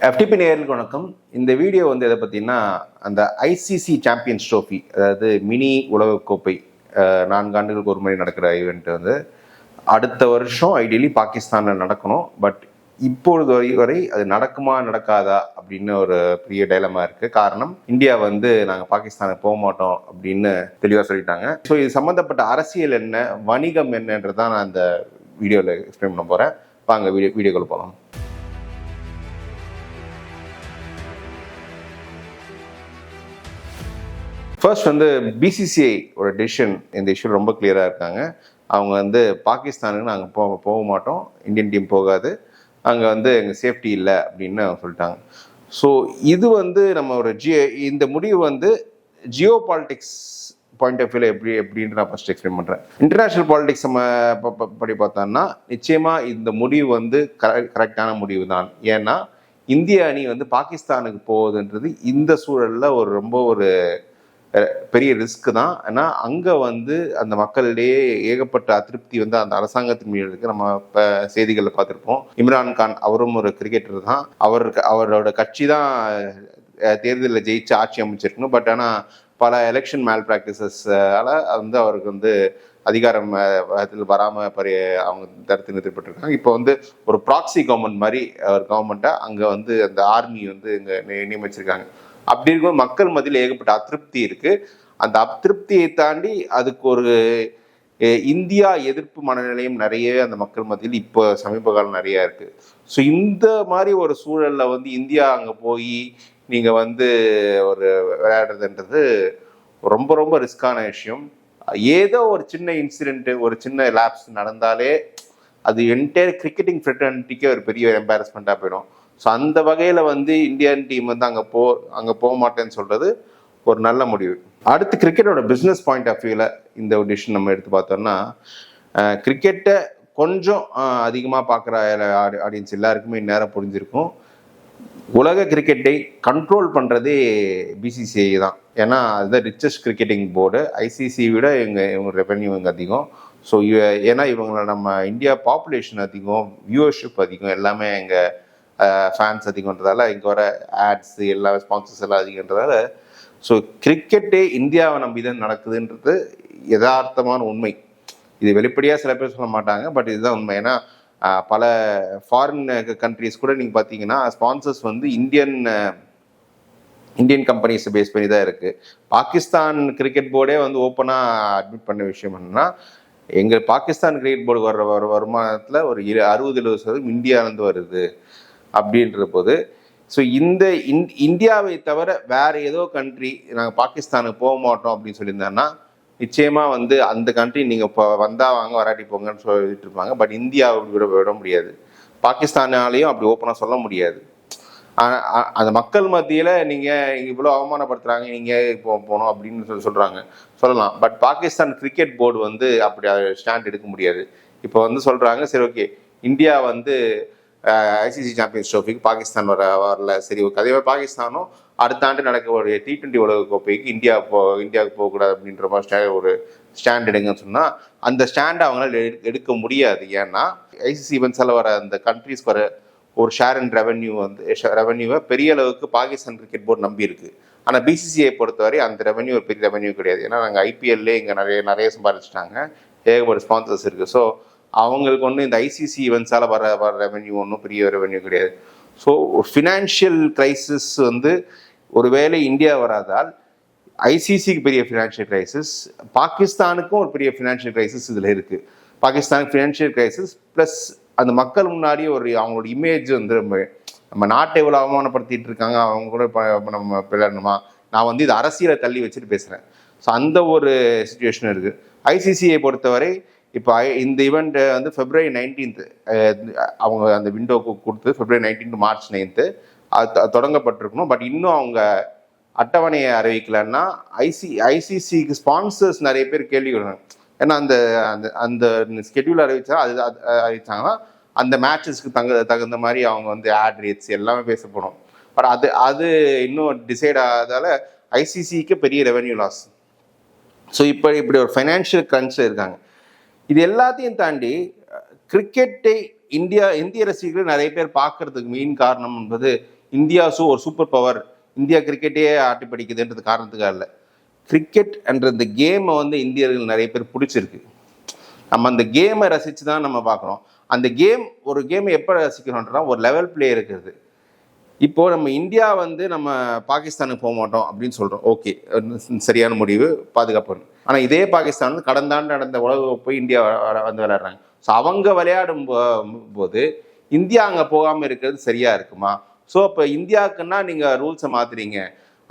FTP நேர்களுக்கு வணக்கம். இந்த வீடியோ வந்து எதை பார்த்தீங்கன்னா அந்த I C C champions trophy அதாவது மினி உலகக்கோப்பை நான்கு ஆண்டுகளுக்கு ஒரு முறை நடக்கிற ஈவெண்ட் வந்து அடுத்த வருஷம் ஐடியலி பாகிஸ்தானில் நடக்கணும். பட் இப்பொழுது வரை வரை அது நடக்குமா நடக்காதா அப்படின்னு ஒரு பெரிய டைலமா இருக்கு. காரணம் இந்தியா வந்து நாங்கள் பாகிஸ்தானுக்கு போக மாட்டோம் அப்படின்னு தெளிவாக சொல்லிட்டாங்க. ஸோ இது சம்மந்தப்பட்ட அரசியல் என்ன வணிகம் என்னன்றதான் நான் அந்த வீடியோவில் எக்ஸ்பிளைன் பண்ண போகிறேன் வாங்க வீடியோ வீடியோக்குள்ள போகலாம் ஃபர்ஸ்ட் வந்து பிசிசிஐ ஒரு டெசிஷன் இந்த இஷ்யூ ரொம்ப கிளியராக இருக்காங்க. அவங்க வந்து பாகிஸ்தானுக்கு நாங்கள் போக போக மாட்டோம். இந்தியன் டீம் போகாது. அங்கே வந்து எங்கள் சேஃப்டி இல்லை அப்படின்னு அவங்க சொல்லிட்டாங்க. ஸோ இது வந்து நம்ம ஒரு ஜியோ இந்த முடிவு வந்து ஜியோ பாலிட்டிக்ஸ் பாயிண்ட் ஆஃப் வியூவில் எப்படி எப்படின்னு நான் ஃபஸ்ட் எக்ஸ்பிளைன் பண்ணுறேன் இன்டர்நேஷ்னல் பாலிடிக்ஸ் நம்ம ப- படி பார்த்தோம்னா நிச்சயமாக இந்த முடிவு வந்து கரெக்டான முடிவு தான். ஏன்னா இந்திய அணி வந்து பாகிஸ்தானுக்கு போகுதுன்றது இந்த சூழலில் ஒரு ரொம்ப ஒரு பெரிய ரிஸ்க் தான். ஏன்னா அங்கே வந்து அந்த மக்களிடையே ஏகப்பட்ட அதிருப்தி வந்து அந்த அரசாங்கத்தின் மீது இருக்கு. நம்ம இப்போ செய்திகளில் பார்த்துருப்போம். இம்ரான் கான் அவரும் ஒரு கிரிக்கெட்டர் தான். அவர் அவரோட கட்சி தான் தேர்தலில் ஜெயிச்சு ஆட்சி அமைச்சிருக்கணும். பட் ஆனால் பல எலெக்ஷன் மேல் ப்ராக்டிசஸ்ஸால வந்து அவருக்கு வந்து அதிகாரம் அதில் வராமல் பரி அவங்க தடுத்து நிறுத்தப்பட்டிருக்காங்க. இப்போ வந்து ஒரு ப்ராக்சி கவர்மெண்ட் மாதிரி ஒரு கவர்மெண்ட்டை அங்கே வந்து அந்த ஆர்மி வந்து இங்கே நியமிச்சிருக்காங்க. அப்படி இருக்கும்போது மக்கள் மத்தியில் ஏகப்பட்ட அதிருப்தி இருக்கு. அந்த அதிருப்தியை தாண்டி அதுக்கு ஒரு இந்தியா எதிர்ப்பு மனநிலையும் நிறையவே அந்த மக்கள் மத்தியில் இப்போ சமீப காலம் நிறைய இருக்கு. ஸோ இந்த மாதிரி ஒரு சூழலில் வந்து இந்தியா அங்கே போய் நீங்கள் வந்து ஒரு விளையாடுறதுன்றது ரொம்ப ரொம்ப ரிஸ்கான விஷயம். ஏதோ ஒரு சின்ன இன்சிடென்ட்டு ஒரு சின்ன லேப்ஸ் நடந்தாலே அது என்டையர் கிரிக்கெட்டிங் ஃப்ரெட்டர்னிட்டிக்கே ஒரு பெரிய எம்பாரஸ்மெண்ட்டாக போயிடும். ஸோ அந்த வகையில் வந்து இந்தியன் டீம் வந்து அங்கே போ அங்கே போக மாட்டேன்னு சொல்கிறது ஒரு நல்ல முடிவு. அடுத்து கிரிக்கெட்டோட பிஸ்னஸ் பாயிண்ட் ஆஃப் வியூவில் இந்த ஒரு டிசிஷன் நம்ம எடுத்து பார்த்தோம்னா கிரிக்கெட்டை கொஞ்சம் அதிகமாக பார்க்குற ஆடியன்ஸ் எல்லாருக்குமே நேரம் புரிஞ்சிருக்கும். உலக கிரிக்கெட்டை கண்ட்ரோல் பண்ணுறதே பிசிசிஐ தான். ஏன்னா அதுதான் ரிச்சஸ்ட் கிரிக்கெட்டிங் போர்டு ஐசிசி விட இவங்க இவங்க ரெவென்யூ இவங்க அதிகம். ஸோ ஏன்னா இவங்களை நம்ம இந்தியா பாப்புலேஷன் அதிகம் வியூவர்ஷிப் அதிகம் எல்லாமே எங்கள் ஃபேன்ஸ் அதிகன்றதால இங்கே வர ஆட்ஸ் எல்லா ஸ்பான்சர்ஸ் எல்லாம் அதிகன்றதால ஸோ கிரிக்கெட்டே இந்தியாவை நம்பி தான் நடக்குதுன்றது யதார்த்தமான உண்மை. இது வெளிப்படையாக சில பேர் சொல்ல மாட்டாங்க பட் இதுதான் உண்மை. ஏன்னா பல ஃபாரின் கண்ட்ரிஸ் கூட நீங்கள் பார்த்தீங்கன்னா ஸ்பான்சர்ஸ் வந்து இந்தியன் இந்தியன் கம்பெனிஸை பேஸ் பண்ணி தான் இருக்குது பாகிஸ்தான் கிரிக்கெட் போர்டே வந்து ஓப்பனாக அட்மிட் பண்ண விஷயம் என்னன்னா எங்கள் பாகிஸ்தான் கிரிக்கெட் போர்டு வர்ற வர வருமானத்தில் ஒரு இரு அறுபது எழுபது சதவீதம் இந்தியாவிலேருந்து வருது. அப்படின்ற போது ஸோ இந்த இந் இந்தியாவை தவிர வேற ஏதோ கண்ட்ரி நாங்கள் பாகிஸ்தானுக்கு போக மாட்டோம் அப்படின்னு சொல்லியிருந்தாங்கன்னா நிச்சயமாக வந்து அந்த கண்ட்ரி நீங்கள் இப்போ வந்தா வாங்க வராட்டி போங்கன்னு சொல்லிட்டு இருப்பாங்க. பட் இந்தியாவை விட விட முடியாது. பாகிஸ்தானாலையும் அப்படி ஓப்பனாக சொல்ல முடியாது. அந்த மக்கள் மத்தியில் நீங்கள் இவ்வளோ அவமானப்படுத்துகிறாங்க நீங்கள் இப்போ போகணும் அப்படின்னு சொல்லி சொல்கிறாங்க சொல்லலாம். பட் பாகிஸ்தான் கிரிக்கெட் போர்டு வந்து அப்படி ஸ்டாண்ட் எடுக்க முடியாது. இப்போ வந்து சொல்கிறாங்க சரி ஓகே இந்தியா வந்து ஐசிசி சாம்பியன்ஸ் ட்ரோஃபிக்கு பாகிஸ்தான் வர வரல. சரி ஓகே அதே மாதிரி பாகிஸ்தானும் அடுத்த ஆண்டு நடக்கக்கூடிய டி டுவெண்ட்டி உலக கோப்பைக்கு இந்தியா போ இந்தியாவுக்கு போகக்கூடாது அப்படின்ற மாதிரி ஒரு ஸ்டாண்ட் எடுங்கன்னு சொன்னால் அந்த ஸ்டாண்டை அவங்களால எடு- எடுக்க முடியாது. ஏன்னா ஐசிசி இவெண்ட்ஸால வர அந்த கண்ட்ரிஸ்க்கு வர ஒரு ஷேர் அண்ட் ரெவன்யூ வந்து ரெவன்யூவை பெரிய அளவுக்கு பாகிஸ்தான் கிரிக்கெட் போர்டு நம்பியிருக்கு ஆனால் பிசிசிஐ பொறுத்தவரை அந்த ரெவன்யூ ஒரு பெரிய ரெவன்யூ கிடையாது. ஏன்னா நாங்கள் ஐபிஎல்லே இங்கே நிறைய நிறைய சம்பாதிச்சிட்டாங்க. ஏகப்பட்ட ஸ்பான்சர்ஸ் இருக்குது ஸோ அவங்களுக்கு ஒன்றும் இந்த ஐசிசி ஈவெண்ட்ஸால் வர வர ரெவென்யூ ஒன்றும் பெரிய ரெவன்யூ கிடையாது. ஸோ ஃபினான்ஷியல் கிரைசிஸ் வந்து ஒருவேளை இந்தியா வராதால் ஐசிசிக்கு பெரிய ஃபினான்ஷியல் கிரைசிஸ் பாகிஸ்தானுக்கும் ஒரு பெரிய ஃபினான்ஷியல் கிரைசிஸ் இதில் இருக்குது பாகிஸ்தானுக்கு ஃபினான்ஷியல் கிரைசிஸ் ப்ளஸ் அந்த மக்கள் முன்னாடி ஒரு அவங்களோட இமேஜ் வந்து ரொம்ப நம்ம நாட்டை எவ்வளோ அவமானப்படுத்திட்டு இருக்காங்க அவங்க கூட இப்போ நம்ம விளையாடணுமா? நான் வந்து இது அரசியலை தள்ளி வச்சுட்டு பேசுகிறேன் ஸோ அந்த ஒரு சுச்சுவேஷன் இருக்குது ஐசிசியை பொறுத்தவரை இப்போ ஐ- இந்த ஈவெண்ட் வந்து பிப்ரவரி நைன்டீன்த் அவங்க அந்த விண்டோக்கு கொடுத்து பிப்ரவரி நைன்டீன் மார்ச் நைன்த்து அது தொடங்கப்பட்டிருக்கணும். பட் இன்னும் அவங்க அட்டவணையை அறிவிக்கலைன்னா ஐசி ஐசிசிக்கு ஸ்பான்சர்ஸ் நிறைய பேர் கேள்வி வருவாங்க ஏன்னா அந்த அந்த அந்த ஸ்கெடியூல் அறிவிச்சா அது அறிவிச்சாங்கன்னா அந்த மேட்சஸ்க்கு தங்க தகுந்த மாதிரி அவங்க வந்து ஆட் ரேட்ஸ் எல்லாமே பேசப்படும் பட் அது அது இன்னும் டிசைட் ஆகாதால ஐசிசிக்கு பெரிய ரெவென்யூ லாஸ் ஸோ இப்போ இப்படி ஒரு ஃபைனான்ஷியல் கிரன்ச்சில் இருக்காங்க. இது எல்லாத்தையும் தாண்டி கிரிக்கெட்டை இந்தியா இந்திய ரசிகர்கள் நிறைய பேர் பார்க்கறதுக்கு மெயின் காரணம் என்பது இந்தியாஸும் ஒரு சூப்பர் பவர் இந்தியா கிரிக்கெட்டே ஆட்டி படிக்குதுன்றது காரணத்துக்காக இல்லை கிரிக்கெட் என்ற இந்த கேமை வந்து இந்தியர்கள் நிறைய பேர் பிடிச்சிருக்கு. நம்ம அந்த கேமை ரசித்து தான் நம்ம பார்க்குறோம். அந்த கேம் ஒரு கேமை எப்போ ரசிக்கிறோன்றா ஒரு லெவல் பிளே இருக்கிறது. இப்போ நம்ம இந்தியா வந்து நம்ம பாகிஸ்தானுக்கு போக மாட்டோம் அப்படின்னு சொல்றோம். ஓகே. சரியான முடிவு பாதுகாப்பு. ஆனால் இதே பாகிஸ்தான் வந்து கடந்த ஆண்டு நடந்த உலக போய் இந்தியா வந்து விளையாடுறாங்க. ஸோ அவங்க விளையாடும் போது இந்தியா அங்கே போகாமல் இருக்கிறது சரியா இருக்குமா? ஸோ இப்போ இந்தியாவுக்குன்னா நீங்கள் ரூல்ஸை மாத்துறீங்க.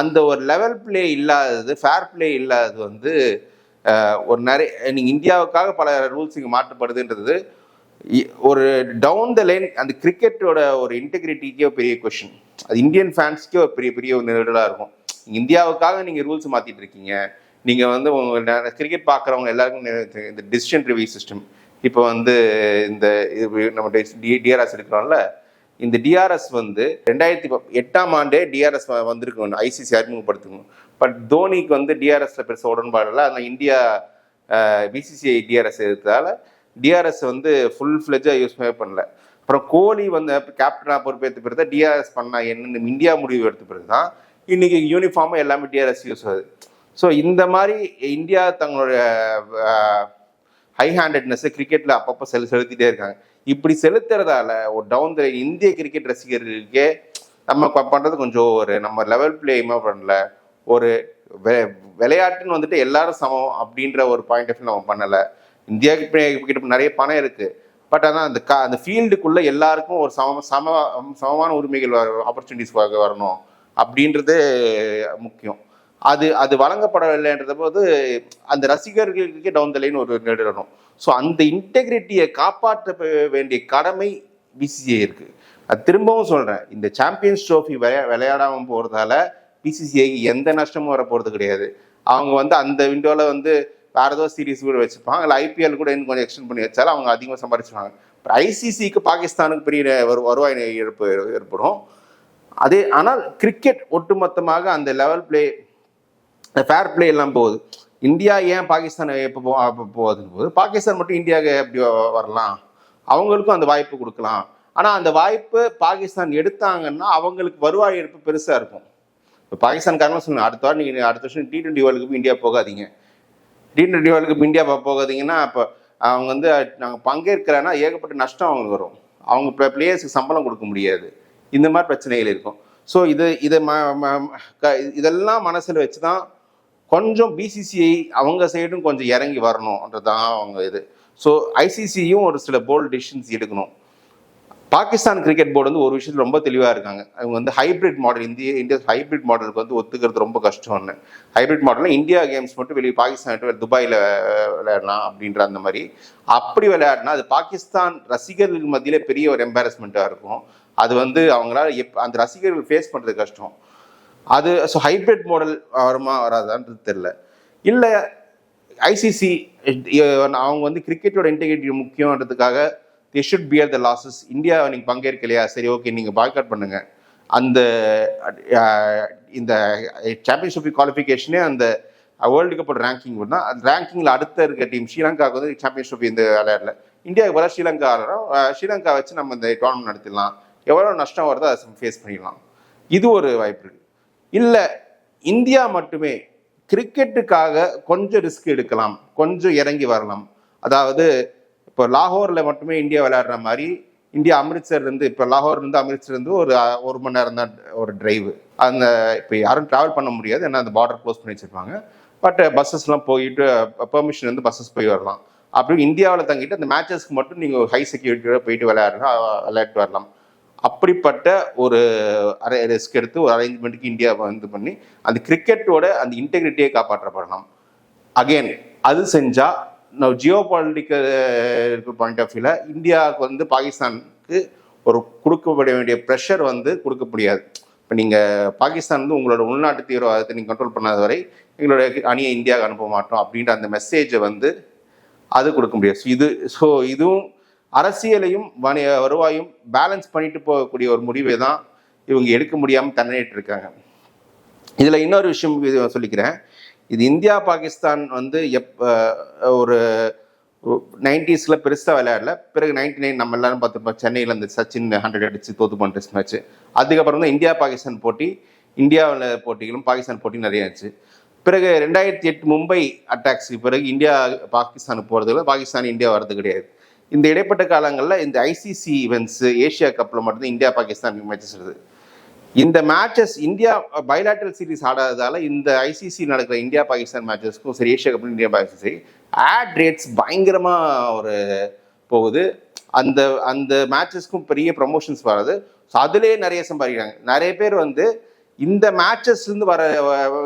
அந்த ஒரு லெவல் பிளே இல்லாதது ஃபேர் பிளே இல்லாதது வந்து ஒரு நிறைய நீங்கள் இந்தியாவுக்காக பல ரூல்ஸ் இங்கே மாற்றப்படுதுன்றது ஒரு டவுன் த லைன் அந்த கிரிக்கெட்டோட ஒரு இன்டெகிரிட்டிக்கே பெரிய கொஷின் அது இந்தியன் ஃபேன்ஸ்க்கே ஒரு பெரிய பெரிய ஒரு நெருடலாக இருக்கும். இந்தியாவுக்காக நீங்கள் ரூல்ஸ் மாற்றிட்டு இருக்கீங்க. நீங்கள் வந்து உங்கள் கிரிக்கெட் பார்க்குறவங்க எல்லாருக்கும் இந்த டிசிஷன் ரிவ்யூ சிஸ்டம் இப்போ வந்து இந்த இது நம்ம டிஆர்எஸ் எடுக்கிறோம்ல. இந்த டிஆர்எஸ் வந்து ரெண்டாயிரத்தி ப- எட்டாம் ஆண்டே டிஆர்எஸ் வந்திருக்கணும் ஐசிசி அறிமுகப்படுத்தணும் பட் தோனிக்கு வந்து டிஆர்எஸ்ல பெருசாக உடன்பாடு இல்லை. அதனால் இந்தியா பிசிசிஐ டிஆர்எஸ் இருக்கிறதால டிஆர்எஸ் வந்து ஃபுல் ஃப்ளெஜாக யூஸ் பண்ணல. அப்புறம் கோலி வந்து கேப்டனாக பொறுப்பேற்ற பிறகு தான் டிஆர்எஸ் பண்ணா என்னன்னு இந்தியா முடிவு எடுத்த பிறகு தான் இன்னைக்கு யூனிஃபார்மாக எல்லாமே டிஆர்எஸ் யூஸ் ஆகுது. ஸோ இந்த மாதிரி இந்தியா தங்களுடைய ஹை ஹேண்டட்னஸ்ஸை கிரிக்கெட்டில் அப்பப்போ செலு செலுத்திட்டே இருக்காங்க. இப்படி செலுத்துறதால ஒரு டவுன் த இந்திய கிரிக்கெட் ரசிகர்களுக்கே நம்ம பண்ணுறது கொஞ்சம் ஒரு நம்ம லெவல் பிளேயுமே பண்ணல. ஒரு வெ- விளையாட்டுன்னு வந்துட்டு எல்லாரும் சமம் அப்படின்ற ஒரு பாயிண்ட் ஆஃப் நம்ம பண்ணலை. இந்தியா கிட்ட நிறைய பணம் இருக்குது பட் ஆனால் அந்த கா அந்த ஃபீல்டுக்குள்ளே எல்லாருக்கும் ஒரு சம சம சமமான உரிமைகள் ஆப்பர்ச்சுனிட்டிஸ் வரணும் அப்படின்றது முக்கியம். அது அது வழங்கப்படவில்லைன்றத போது அந்த ரசிகர்களுக்கு டவுன் த லைன் ஒரு நேரிடணும். ஸோ அந்த இன்டெகிரிட்டியை காப்பாற்ற வேண்டிய கடமை பிசிசிஐ இருக்குது அது திரும்பவும் சொல்கிறேன் இந்த சாம்பியன்ஸ் ட்ரோஃபி விளையா விளையாடாமல் போகிறதால பிசிசிஐக்கு எந்த நஷ்டமும் வர கிடையாது. அவங்க வந்து அந்த விண்டோவில் வந்து வேறு ஏதோ சீரிஸ் கூட வச்சுப்பாங்க. இல்லை ஐபிஎல் கூட இன்னும் கொஞ்சம் எக்ஸ்டெண்ட் பண்ணி வச்சாலும் அவங்க அதிகமாக சம்பாதிச்சுவாங்க ஐசிசிக்கு பாகிஸ்தானுக்கு பெரிய வரு- வருவாய் இழப்பு ஏற்படும். அதே ஆனால் கிரிக்கெட் ஒட்டுமொத்தமாக அந்த லெவல் பிளே ஃபேர் பிளே எல்லாம் போகுது. இந்தியா ஏன் பாகிஸ்தான் எப்போ போ அப்போ போகுதுன்னு போகுது? பாகிஸ்தான் மட்டும் இந்தியாவுக்கு எப்படி வரலாம்? அவங்களுக்கும் அந்த வாய்ப்பு கொடுக்கலாம். ஆனால் அந்த வாய்ப்பு பாகிஸ்தான் எடுத்தாங்கன்னா அவங்களுக்கு வருவாய் இழப்பு பெருசாக இருக்கும். இப்போ பாகிஸ்தான்காரங்க சொன்னாங்க அடுத்த வாரம் நீங்கள் அடுத்த வருஷம் டி டுவெண்ட்டி வேர்ல்டுக்கு இந்தியா போகாதீங்க. டி டுவெண்ட்டி இந்தியா போகாதீங்கன்னா இப்போ அவங்க வந்து நாங்கள் பங்கேற்கிறேன்னா ஏகப்பட்ட நஷ்டம் அவங்களுக்கு வரும். அவங்க பிளேயர்ஸுக்கு சம்பளம் கொடுக்க முடியாது. இந்த மாதிரி பிரச்சனைகள் இருக்கும். ஸோ இது இதை ம ம- க- இதெல்லாம் மனசில் வச்சு தான் கொஞ்சம் பிசிசிஐ அவங்க சைடும் கொஞ்சம் இறங்கி வரணும்ன்றதான் அவங்க இது. ஸோ ஐசிசியும் ஒரு சில போல்ட் டிசிஷன்ஸ் எடுக்கணும். பாகிஸ்தான் கிரிக்கெட் போர்டு வந்து ஒரு விஷயத்துல ரொம்ப தெளிவாக இருக்காங்க. அவங்க வந்து ஹைபிரிட் மாடல் இந்திய இந்தியா ஹைபிரிட் மாடலுக்கு வந்து ஒத்துக்கிறது ரொம்ப கஷ்டம்னு. ஹைபிரிட் மாடலில் இந்தியா கேம்ஸ் மட்டும் வெளியே பாகிஸ்தான் விட்டு துபாயில் விளையாடலாம் அப்படின்ற அந்த மாதிரி. அப்படி விளையாடினா அது பாகிஸ்தான் ரசிகர்கள் மத்தியில் பெரிய ஒரு எம்பாரஸ்மெண்ட்டாக இருக்கும். அது வந்து அவங்களால எப் அந்த ரசிகர்கள் ஃபேஸ் பண்ணுறது கஷ்டம். அது ஸோ ஹைபிரிட் மாடல் வருமா வராதான்றது தெரில இல்லை ஐசிசி அவங்க வந்து கிரிக்கெட்டோட integrity முக்கியன்றதுக்காக they should bear the losses India நீங்கள் பங்கேற்கலையா? சரி ஓகே நீங்கள் பாய்காட் பண்ணுங்க. அந்த இந்த சாம்பியன்ஷிப் குவாலிஃபிகேஷனே அந்த வேர்ல்டு கப்போட ரேங்கிங் தான் அந்த ரேங்கிங்கில் அடுத்த இருக்க டீம் ஸ்ரீலங்காவுக்கு வந்து சாம்பியன்ஷிப் இந்த விளையாடல. இந்தியாவுக்கு வர ஸ்ரீலங்கா ஆடுறோம். ஸ்ரீலங்கா வச்சு நம்ம இந்த டோர்னமெண்ட் நடத்திடலாம். எவ்வளோ நஷ்டம் வருதோ அதை ஃபேஸ் பண்ணிடலாம். இது ஒரு வாய்ப்பு இருக்கு. இல்லை இந்தியா மட்டுமே கிரிக்கெட்டுக்காக கொஞ்சம் ரிஸ்க் எடுக்கலாம். கொஞ்சம் இறங்கி வரலாம். அதாவது இப்போ லாகூரில் மட்டுமே இந்தியா விளையாடுற மாதிரி இந்தியா அமிர்த்சர்லேருந்து இப்போ லாகூர்லேருந்து அமிர்த்சர்லேருந்து ஒரு ஒரு மணி நேரம் தான் ஒரு டிரைவ் அந்த இப்போ யாரும் ட்ராவல் பண்ண முடியாது ஏன்னா அந்த பார்டர் க்ளோஸ் பண்ணி வச்சுருப்பாங்க. பட் பஸ்ஸஸ்லாம் போயிட்டு பெர்மிஷன் வந்து பஸ்ஸஸ் போய் வரலாம். அப்படி இந்தியாவில் தங்கிட்டு அந்த மேட்சஸ்க்கு மட்டும் நீங்கள் ஹை செக்யூரிட்டியோட போயிட்டு விளையாடுறா விளையாட்டு வரலாம். அப்படிப்பட்ட ஒரு அரை ரிஸ்க் எடுத்து ஒரு அரேஞ்ச்மெண்ட்டுக்கு இந்தியா வந்து பண்ணி அந்த கிரிக்கெட்டோட அந்த இன்டெகிரிட்டியை காப்பாற்றப்படலாம். அகைன் அது செஞ்சால் நான் ஜியோ பாலிட்டிக்கல் பாயிண்ட் ஆஃப் வியூவில் இந்தியாவுக்கு வந்து பாகிஸ்தானுக்கு ஒரு கொடுக்கப்பட வேண்டிய ப்ரெஷர் வந்து கொடுக்க முடியாது. இப்போ நீங்கள் பாகிஸ்தான் வந்து உங்களோட உள்நாட்டு தீவிரவாதத்தை நீங்கள் கண்ட்ரோல் பண்ணாத வரை எங்களுடைய அணியை இந்தியாவுக்கு அனுப்ப மாட்டோம் அப்படின்ற அந்த மெசேஜை வந்து அது கொடுக்க முடியாது. இது ஸோ இதுவும் அரசியலையும் வணிக வருவாயும் பேலன்ஸ் பண்ணிட்டு போகக்கூடிய ஒரு முடிவை தான் இவங்க எடுக்க முடியாமல் தன்னிட்டு இருக்காங்க. இதில் இன்னொரு விஷயம் சொல்லிக்கிறேன். இது இந்தியா பாகிஸ்தான் வந்து எப் ஒரு நைன்டிஸில் பெருசாக விளையாடல. பிறகு நைன்டி நைன் நம்ம எல்லாரும் பார்த்துருப்போம் சென்னையில் இந்த சச்சின் ஹண்ட்ரட் அடிச்சு தோத்து போன டெஸ்ட் மேட்ச் அதுக்கப்புறம் தான் இந்தியா பாகிஸ்தான் போட்டி இந்தியாவில் போட்டிகளும் பாகிஸ்தான் போட்டி நிறைய இருந்துச்சு பிறகு ரெண்டாயிரத்தி எட்டு மும்பை அட்டாக்ஸுக்கு பிறகு இந்தியா பாகிஸ்தானுக்கு போகிறதுல பாகிஸ்தான் இந்தியா வர்றது கிடையாது. இந்த இடைப்பட்ட காலங்களில் இந்த ஐசிசி ஈவெண்ட்ஸு ஏஷியா கப்பில் மட்டும்தான் இந்தியா பாகிஸ்தான் மேட்சஸ் இருக்குது இந்த மேட்சஸ் இந்தியா பைலாட்டல் சீரிஸ் ஆடாததால இந்த ஐசிசி நடக்கிற இந்தியா பாகிஸ்தான் மேட்சஸ்க்கும் சரி ஏஷியா கப் இந்தியா பாகிஸ்தான் சரி ஆட் ரேட்ஸ் பயங்கரமா ஒரு போகுது. அந்த அந்த மேட்சஸ்க்கும் பெரிய ப்ரமோஷன்ஸ் வராது. ஸோ அதுலேயே நிறைய சம்பாதிக்கிறாங்க. நிறைய பேர் வந்து இந்த மேட்சஸ்லேருந்து வர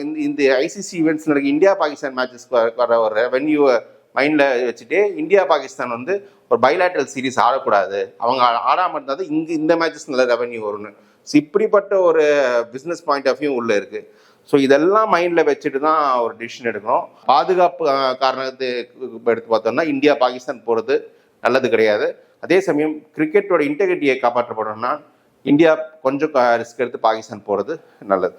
இந்த- இந்த ஐசிசி ஈவெண்ட்ஸ் நடக்க இந்தியா பாகிஸ்தான் மேட்சஸ்க்கு வர வர ஒரு ரெவென்யூவை மைண்டில் வச்சுட்டு இந்தியா பாகிஸ்தான் வந்து ஒரு பைலாட்டல் சீரிஸ் ஆடக்கூடாது. அவங்க ஆடாமல் இருந்தால் தான் இங்கே இந்த மேட்சஸ் நல்ல ரெவென்யூ வரும்னு. ஸோ இப்படிப்பட்ட ஒரு பிஸ்னஸ் பாயிண்ட் ஆஃப் வியூ உள்ள இருக்கு. ஸோ இதெல்லாம் மைண்டில் வச்சுட்டு தான் ஒரு டிசிஷன் எடுக்கணும் பாதுகாப்பு காரணத்துக்கு எடுத்து பார்த்தோம்னா இந்தியா பாகிஸ்தான் போகிறது நல்லது கிடையாது. அதே சமயம் கிரிக்கெட்டோட இன்டெகிரிட்டியை காப்பாற்றப்படணும்னா இந்தியா கொஞ்சம் ரிஸ்க் எடுத்து பாகிஸ்தான் போகிறது நல்லது.